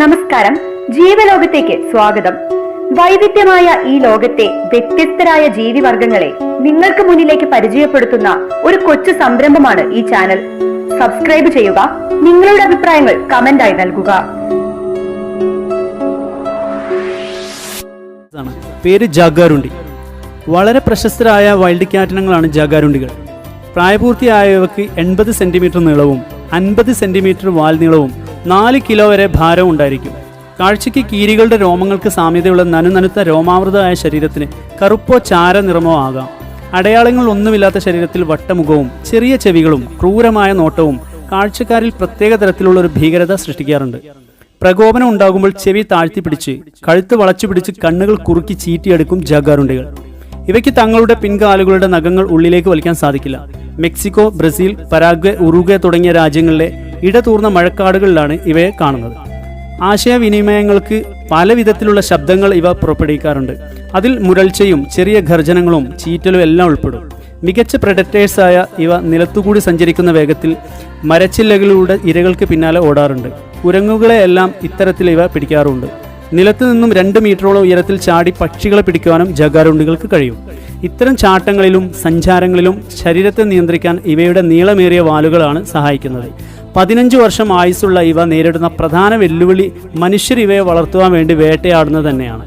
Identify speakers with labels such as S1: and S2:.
S1: നമസ്കാരം. ജീവലോകത്തേക്ക് സ്വാഗതം. വൈവിധ്യമായ ഈ ലോകത്തെ വ്യത്യസ്തരായ ജീവിവർഗങ്ങളെ നിങ്ങൾക്ക് മുന്നിലേക്ക് പരിചയപ്പെടുത്തുന്ന ഒരു കൊച്ചു സംരംഭമാണ് ഈ ചാനൽ. സബ്സ്ക്രൈബ് ചെയ്യുക നിങ്ങളുടെ അഭിപ്രായങ്ങൾ കമന്റായി നൽകുക.
S2: പേര് ജാഗാരുണ്ടി. വളരെ പ്രശസ്തരായ വൈൽഡ് ക്യാറ്റിനങ്ങളാണ് ജാഗാരുണ്ടികൾ. പ്രായപൂർത്തിയായവർക്ക് എൺപത് സെന്റിമീറ്റർ നീളവും അൻപത് സെന്റിമീറ്റർ വാൽ നീളവും നാല് കിലോ വരെ ഭാരം ഉണ്ടായിരിക്കും. കാഴ്ചയ്ക്ക് കീരികളുടെ രോമങ്ങൾക്ക് സാമ്യതയുള്ള നനുനനുത്ത രോമാവൃതമായ ശരീരത്തിന് കറുപ്പോ ചാര നിറമോ ആകാം. അടയാളങ്ങൾ ഒന്നുമില്ലാത്ത ശരീരത്തിൽ വട്ടമുഖവും ചെറിയ ചെവികളും ക്രൂരമായ നോട്ടവും കാഴ്ചക്കാരിൽ പ്രത്യേക തരത്തിലുള്ള ഒരു ഭീകരത സൃഷ്ടിക്കാറുണ്ട്. പ്രകോപനം ഉണ്ടാകുമ്പോൾ ചെവി താഴ്ത്തി പിടിച്ച് കഴുത്ത് വളച്ചു പിടിച്ച് കണ്ണുകൾ കുറുക്കി ചീറ്റിയെടുക്കും ജഗാറുണ്ടികൾ ഇവയ്ക്ക് തങ്ങളുടെ പിൻകാലുകളുടെ നഖങ്ങൾ ഉള്ളിലേക്ക് വലിക്കാൻ സാധിക്കില്ല. മെക്സിക്കോ ബ്രസീൽ പരാഗ്വെ ഉറുഗ്വെ തുടങ്ങിയ രാജ്യങ്ങളിലെ ഇടതൂർന്ന മഴക്കാടുകളിലാണ് ഇവയെ കാണുന്നത്. ആശയവിനിമയങ്ങൾക്ക് പല വിധത്തിലുള്ള ശബ്ദങ്ങൾ ഇവ പുറപ്പെടുവിക്കാറുണ്ട്. അതിൽ മുരൾച്ചയും ചെറിയ ഘർജനങ്ങളും ചീറ്റലും എല്ലാം ഉൾപ്പെടും. മികച്ച പ്രൊഡക്റ്റേഴ്സായ ഇവ നിലത്തുകൂടി സഞ്ചരിക്കുന്ന വേഗത്തിൽ മരച്ചില്ലകളിലൂടെ ഇരകൾക്ക് പിന്നാലെ ഓടാറുണ്ട്. കുരങ്ങുകളെയെല്ലാം ഇത്തരത്തിൽ ഇവ പിടിക്കാറുണ്ട്. നിലത്ത് നിന്നും രണ്ട് മീറ്ററോളം ഉയരത്തിൽ ചാടി പക്ഷികളെ പിടിക്കുവാനും ജഗാരുണ്ടികൾക്ക് കഴിയും. ഇത്തരം ചാട്ടങ്ങളിലും സഞ്ചാരങ്ങളിലും ശരീരത്തെ നിയന്ത്രിക്കാൻ ഇവയുടെ നീളമേറിയ വാലുകളാണ് സഹായിക്കുന്നത്. പതിനഞ്ച് വർഷം ആയുസ്സുള്ള ഇവ നേരിടുന്ന പ്രധാന വെല്ലുവിളി മനുഷ്യർ ഇവയെ വളർത്തുവാൻ വേണ്ടി വേട്ടയാടുന്നത് തന്നെയാണ്.